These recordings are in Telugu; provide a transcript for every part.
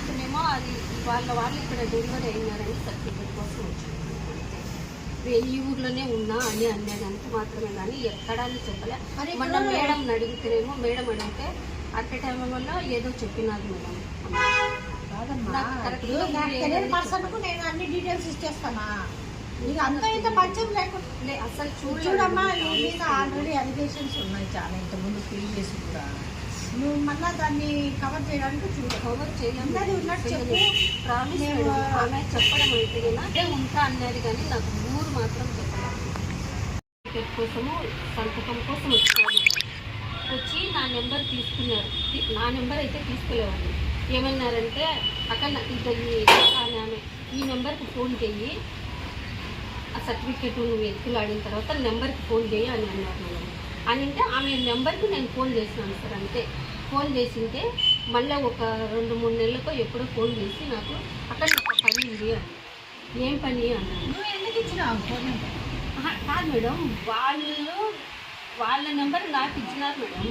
నాకునేమో అది వాళ్ళ వాళ్ళు ఇక్కడ డెలివరీ అయినారని సర్టిఫికేట్ కోసం వచ్చాను ఈ ఊర్లోనే ఉన్నా అని అన్నాడు అంత మాత్రమే కానీ ఎక్కడా అని చెప్పలే. మొన్న మేడం అడిగితేనేమో మేడం అడిగితే అట్ టైం వల్ల ఏదో చెప్పినారు మేడం. నేను అన్ని డీటెయిల్స్ ఇచ్చేస్తానా? నీకు అంత ఇంత పరిచయం లేకుండా లే, అసలు చూడమ్మా ఆల్రెడీ అలిగేషన్స్ ఉన్నాయి చాలా ఇంతకుముందు ఫీల్ చేసి కూడా. నువ్వు మళ్ళా దాన్ని కవర్ చేయడానికి చూడ. కవర్ ఉన్నది ఉన్నట్టు చెప్పు. ప్రామిస్ మేడం ఆమె చెప్పడం అయితే అదే ఉంటా అన్నది కానీ నాకు ఊరు మాత్రం చెప్పలేదు. టికెట్ కోసము సంతకం కోసం వచ్చాను. వచ్చి నా నెంబర్ తీసుకున్నారు. నా నెంబర్ అయితే తీసుకోలేవాళ్ళు. ఏమన్నారంటే అక్కడ ఈ ఆమె ఈ నెంబర్కి ఫోన్ చెయ్యి. ఆ సర్టిఫికేట్ నువ్వు ఎత్తులాడిన తర్వాత నెంబర్కి ఫోన్ చేయి అని అన్నారు మేడం అని అంటే ఆమె నెంబర్కి నేను ఫోన్ చేసినాను సార్ అంతే. ఫోన్ చేసింటే మళ్ళీ ఒక రెండు మూడు నెలలకు ఎప్పుడో ఫోన్ చేసి నాకు అక్కడ ఒక పని ఉంది అని ఏం పని అన్నాను నువ్వు ఎందుకు ఇచ్చినావు ఫోన్ నెంబర్? కాదు మేడం వాళ్ళు వాళ్ళ నెంబర్ నాకు ఇచ్చినారు మేడం.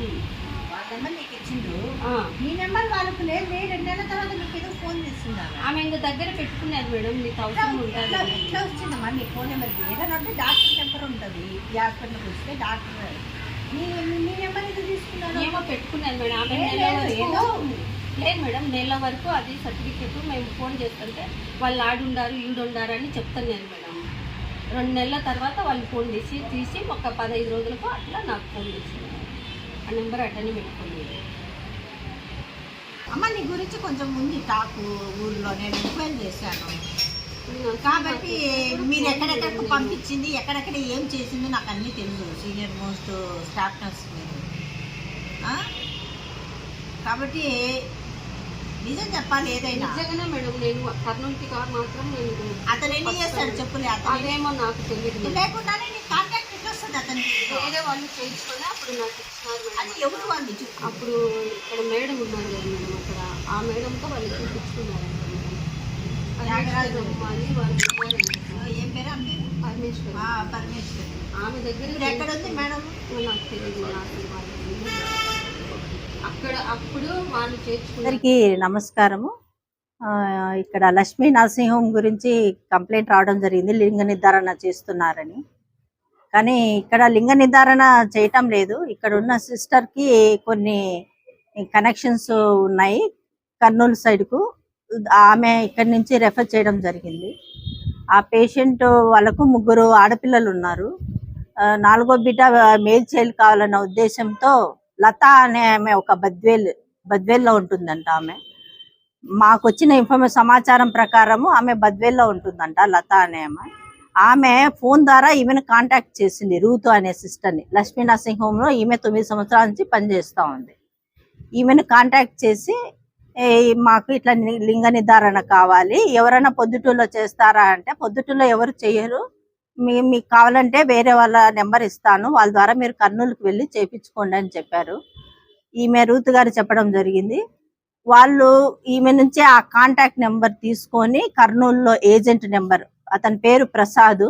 వాళ్ళ నెంబర్ నీకు ఇచ్చిండు ఆ, నీ నెంబర్ వాళ్ళకు లేదు నీ రెండు నెలల తర్వాత నీకు ఏదో ఫోన్ చేసిందా ఆమె ఇంకా దగ్గర పెట్టుకున్నారు మేడం ఇట్లా అవసరం ఉంటుంది ఇట్లా వచ్చిందమ్మా నీ ఫోన్ నెంబర్కి? ఏదైనా అంటే డాక్టర్ నెంబర్ ఉంటుంది హాస్పిటల్కి వస్తే డాక్టర్ ఏమో పెట్టుకున్నారు మేడం. ఆమె నెల లేదు, మేడం నెల వరకు అది సర్టిఫికేట్ మేము ఫోన్ చేస్తుంటే వాళ్ళు ఆడుండారు ఈడుండారు అని చెప్తున్నాను మేడం. రెండు నెలల తర్వాత వాళ్ళు ఫోన్ చేసి తీసి ఒక పదహైదు రోజులకు అట్లా నాకు ఫోన్ చేసింది ఆ నెంబర్ అటనే పెట్టుకోండి అమ్మ నీ గురించి కొంచెం ఉంది టాకు ఊర్లో. నేను ఎంక్వైరీ చేశాను. కాబట్టి మీరు ఎక్కడెక్కడికి పంపించింది ఎక్కడెక్కడ ఏం చేసిందో నాకు అన్నీ తెలుసు. సీనియర్ మోస్ట్ స్టాఫ్ నర్స్ మీరు? కాబట్టి నిజం చెప్పాలి ఏదైనా. నిజంగానే మేడం నేను కర్నూలుకి కార్ మాత్రం నేను అతను ఎన్ని చేస్తాడు చెప్పులే అతను అదేమో నాకు తెలియదు. లేకుండానే నీ కాంటాక్ట్ వస్తుంది అతనికి? వేరే వాళ్ళు చేయించుకొని అప్పుడు నాకు ఇచ్చినారు అది ఎవరు వాళ్ళు అప్పుడు ఇక్కడ మేడం ఉన్నారు కదా మేడం అక్కడ. ఆ మేడంతో వాళ్ళు చూపించుకున్నారంట మేడం త్యాగరాజు. పరమేశ్వరమ్మ అని వాళ్ళు ఉన్నారంట. ఏం పేరు ఆమె పరమేశ్వరి ఆ, పరమేశ్వరి ఆమె దగ్గర ఎక్కడ ఉంది మేడం నాకు తెలియదు అక్కడ అప్పుడు వాళ్ళు అందరికీ నమస్కారము ఇక్కడ లక్ష్మీ నర్సింహం గురించి కంప్లైంట్ రావడం జరిగింది. లింగ నిర్ధారణ చేస్తున్నారని. కానీ ఇక్కడ లింగ నిర్ధారణ చేయటం లేదు. ఇక్కడ ఉన్న సిస్టర్కి కొన్ని కనెక్షన్స్ ఉన్నాయి కర్నూలు సైడ్కు. ఆమె ఇక్కడి నుంచి రెఫర్ చేయడం జరిగింది. ఆ పేషెంట్ వాళ్ళకు ముగ్గురు ఆడపిల్లలు ఉన్నారు నాలుగో బిడ్డ మేల్ చైల్డ్ కావాలన్న ఉద్దేశంతో లత అనే ఆమె ఒక బద్వేల్ బద్వేల్లో ఉంటుందంట ఆమె. మాకు వచ్చిన ఇన్ఫర్మేషన్ సమాచారం ప్రకారము ఆమె బద్వేల్లో ఉంటుందంట లత అనే ఆమె. ఆమె ఫోన్ ద్వారా ఈమెను కాంటాక్ట్ చేసింది రూతు అనే సిస్టర్ని. లక్ష్మీ నర్సింగ్ హోమ్లో ఈమె తొమ్మిది సంవత్సరాల నుంచి పనిచేస్తూ ఉంది. ఈమెను కాంటాక్ట్ చేసి మాకు ఇట్లా లింగ నిర్ధారణ కావాలి. ఎవరైనా పొద్దుటూరులో చేస్తారా అంటే పొద్దుటూరులో ఎవరు చేయరు. మీ మీకు కావాలంటే వేరే వాళ్ళ నెంబర్ ఇస్తాను. వాళ్ళ ద్వారా మీరు కర్నూలుకి వెళ్ళి చేపించుకోండి అని చెప్పారు. ఈమె రూత్ గారు చెప్పడం జరిగింది. వాళ్ళు ఈమె నుంచే ఆ కాంటాక్ట్ నెంబర్ తీసుకొని కర్నూలులో ఏజెంట్ నెంబర్ అతని పేరు ప్రసాద్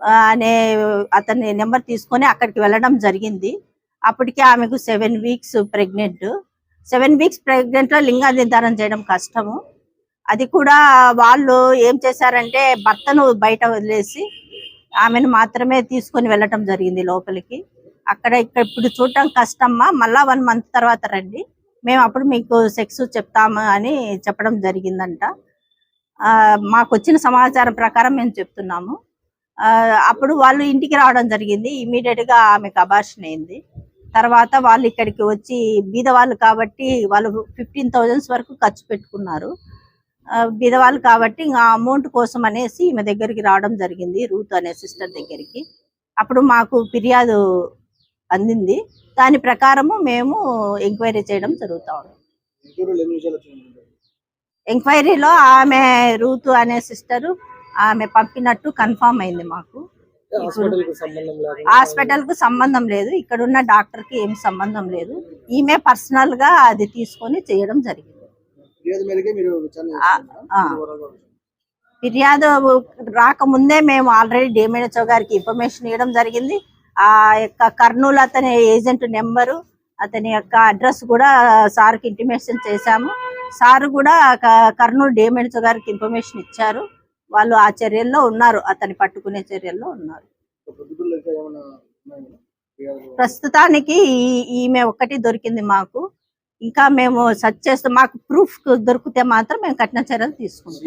ఆ, అనే అతని నెంబర్ తీసుకొని అక్కడికి వెళ్ళడం జరిగింది. అప్పటికే ఆమెకు seven weeks pregnant. Seven weeks ప్రెగ్నెంట్లో లింగ నిర్ధారణ చేయడం కష్టము. అది కూడా వాళ్ళు ఏం చేశారంటే భర్తను బయట వదిలేసి ఆమెను మాత్రమే తీసుకొని వెళ్ళటం జరిగింది లోపలికి. అక్కడ ఇక్కడ ఇప్పుడు చూడటం కష్టమ్మా మళ్ళా వన్ మంత్ తర్వాత రండి. మేము అప్పుడు మీకు సెక్స్ చెప్తాము అని చెప్పడం జరిగిందంట. ఆ, మాకు వచ్చిన సమాచారం ప్రకారం మేము చెప్తున్నాము. ఆ, అప్పుడు వాళ్ళు ఇంటికి రావడం జరిగింది. ఇమీడియట్గా ఆమెకు అబార్షన్ అయింది. తర్వాత వాళ్ళు ఇక్కడికి వచ్చి బీద వాళ్ళు కాబట్టి వాళ్ళు ఫిఫ్టీన్ థౌజండ్స్ వరకు ఖర్చు పెట్టుకున్నారు. బీదవాళ్ళు కాబట్టి ఇంకా అమౌంట్ కోసం అనేసి ఈమె దగ్గరికి రావడం జరిగింది రూత్ అనే సిస్టర్ దగ్గరికి. అప్పుడు మాకు ఫిర్యాదు అందింది. దాని ప్రకారము మేము ఎంక్వైరీ చేయడం జరుగుతా ఉంది. ఎంక్వైరీలో ఆమె రూతు అనే సిస్టరు ఆమె పంపినట్టు కన్ఫామ్ అయింది మాకు. హాస్పిటల్కు సంబంధం లేదు ఇక్కడ ఉన్న డాక్టర్కి ఏం సంబంధం లేదు. ఈమె పర్సనల్గా అది తీసుకొని చేయడం జరిగింది. ఫిర్యాదు రాకముందే మేము ఆల్రెడీ డిఎంహెచ్ఓ గారికి ఇన్ఫర్మేషన్ ఇవ్వడం జరిగింది. ఆ యొక్క కర్నూలు అతని ఏజెంట్ నెంబరు అతని యొక్క అడ్రస్ కూడా సార్కి ఇంటిమేషన్ చేశాము. సార్ కూడా కర్నూలు డిఎంహెచ్ఓ గారికి ఇన్ఫర్మేషన్ ఇచ్చారు. వాళ్ళు ఆ చర్యల్లో ఉన్నారు అతని పట్టుకునే చర్యల్లో ఉన్నారు? ప్రస్తుతానికి ఈ- ఈమె ఒక్కటి దొరికింది మాకు. ఇంకా మేము సెర్చ్ చేస్తాం మాకు ప్రూఫ్ దొరికితే మాత్రం మేము కఠిన చర్యలు తీసుకుంటాం.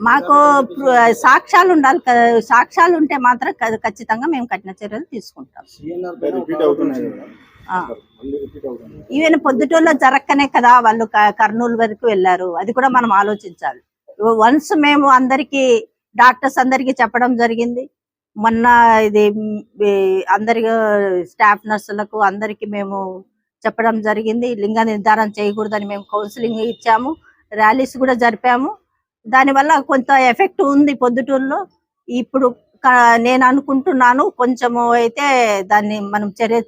మాకు సాక్ష్యాలు ఉండాలి సాక్ష్యాలు ఉంటే మాత్రం ఖచ్చితంగా మేము కఠిన చర్యలు తీసుకుంటాం. ఈవెన్ పొద్దుటూరులో జరక్కనే కదా వాళ్ళు కర్నూలు వరకు వెళ్ళారు. అది కూడా మనం ఆలోచించాలి. వన్స్ మేము అందరికి డాక్టర్స్ అందరికి చెప్పడం జరిగింది. మొన్న ఇది అందరి స్టాఫ్ నర్సులకు అందరికి మేము చెప్పడం జరిగింది. లింగ నిర్ధారణ చేయకూడదని మేము కౌన్సిలింగ్ ఇచ్చాము. ర్యాలీస్ కూడా జరిపాము. దానివల్ల కొంత ఎఫెక్ట్ ఉంది పొద్దుటూరులో. ఇప్పుడు నేను అనుకుంటున్నాను కొంచెము అయితే దాన్ని మనం చర్య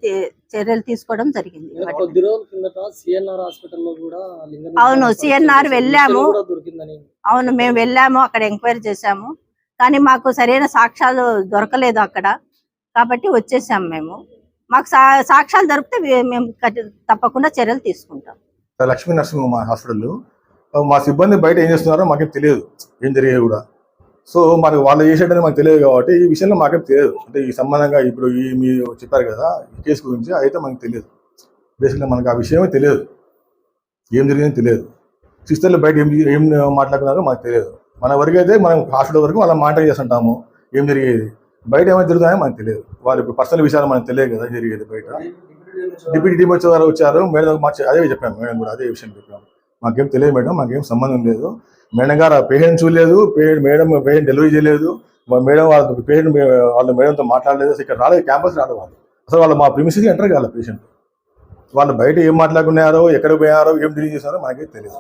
చర్యలు తీసుకోవడం జరిగింది కొద్ది రోజుల కిందట సిఎన్ఆర్ హాస్పిటల్లో కూడా లింగ అవును, పరీక్ష వెళ్ళాము. అవును మేము వెళ్ళాము అక్కడ ఎంక్వైరీ చేశాము. కానీ మాకు సరైన సాక్ష్యాలు దొరకలేదు అక్కడ. కాబట్టి వచ్చేసాము మేము. మాకు సా- సాక్ష్యాలు దొరికితే మేము తప్పకుండా చర్యలు తీసుకుంటాం. లక్ష్మీ నర్సింగ్ మా హాస్పిటల్ మా సిబ్బంది బయట ఏం చేస్తున్నారో మాకేం తెలియదు. ఏం జరిగేది కూడా. సో మరి వాళ్ళు చేసేటది మాకు తెలియదు కాబట్టి ఈ విషయంలో మాకేం తెలియదు. అంటే ఈ సంబంధంగా ఇప్పుడు ఈ మీరు చెప్పారు కదా ఈ కేసు గురించి అయితే మనకు తెలియదు. బేసిక్గా మనకు ఆ విషయమే తెలియదు. ఏం జరిగిందో తెలియదు. సిస్టర్లు బయట ఏం ఏం మాట్లాడుతున్నారో మాకు తెలియదు. మన వరకు అయితే మనం హాస్పిటల్ వరకు వాళ్ళ మాట చేస్తుంటాము. ఏం జరిగేది? బయట ఏమైనా జరుగుతాయో మనకు తెలియదు. వాళ్ళ పర్సనల్ విషయాలు మనకు తెలియదు కదా జరిగేది బయట? డిప్యూటీ టీమ్ వచ్చే వారు వచ్చారు మేడం మార్చి అదే చెప్పాము మేడం కూడా అదే విషయం చెప్పాము. మాకేం తెలియదు మేడం మాకేం సంబంధం లేదు. మేడం గారు ఆ పేషెంట్ చూడలేదు పేషెంట్ మేడం పేషెంట్ డెలివరీ చేయలేదు. మా మేడం వాళ్ళ పేషెంట్ వాళ్ళ మేడంతో మాట్లాడలేదు. ఇక్కడ రాలేదు క్యాంపస్ రాలేదు వాళ్ళు. అసలు వాళ్ళు మా ప్రిమిసెస్ ఎంటర్ కాదు పేషెంట్. వాళ్ళు బయట ఏం మాట్లాడుకున్నారో ఎక్కడ పోయారో ఏం డీల్ చేశారో మాకే తెలియదు.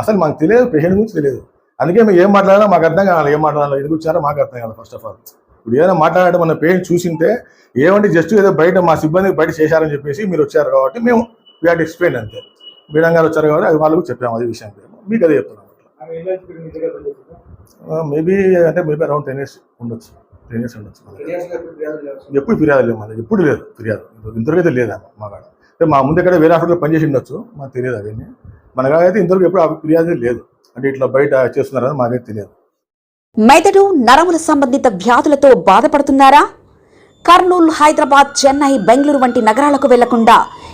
అసలు మాకు తెలియదు పేషెంట్ గురించి తెలియదు. అందుకే మేము ఏం మాట్లాడాలో మాకు అర్థం కావాలి ఏం మాట్లాడాలో ఎందుకు వచ్చారో మాకు అర్థం కాదు ఫస్ట్ ఆఫ్ ఆల్ ఇప్పుడు ఏదైనా మాట్లాడటం మన పేరెంట్ చూసింటే ఏమంటే జస్ట్ ఏదో బయట మా సిబ్బంది బయట చేశారని చెప్పేసి మీరు వచ్చారు కాబట్టి మేము వీఆర్ ఎక్స్ప్లెయిన్ అంతే. మీడంగా గారు వచ్చారు కాబట్టి అది వాళ్ళకు చెప్పాము అది విషయం. మీకు అదే చెప్తున్నాం మేబీ అంటే మేబీ అరౌండ్ టెన్ ఇయర్స్ ఉండొచ్చు. టెన్ ఇయర్స్ ఉండొచ్చు ఎప్పుడు ఫిర్యాదు లేదు? మనకి ఎప్పుడు లేదు ఫిర్యాదు. ఇంతవరకు అయితే లేదా మా కాడ. అంటే మా ముందు ఎక్కడ వేరే హాస్పిటల్ పనిచేసి ఉండొచ్చు. మాకు తెలియదు అవన్నీ. మన కాడ అయితే ఇంతవరకు ఎప్పుడు ఆ ఫిర్యాదు లేదు. అంటే ఇట్లా బయట చేస్తున్నారని మాకైతే తెలియదు. మెదడు నరముల సంబంధిత వ్యాధులతో బాధపడుతున్నారా? కర్నూలు హైదరాబాద్ చెన్నై బెంగళూరు వంటి నగరాలకు వెళ్ళకుండా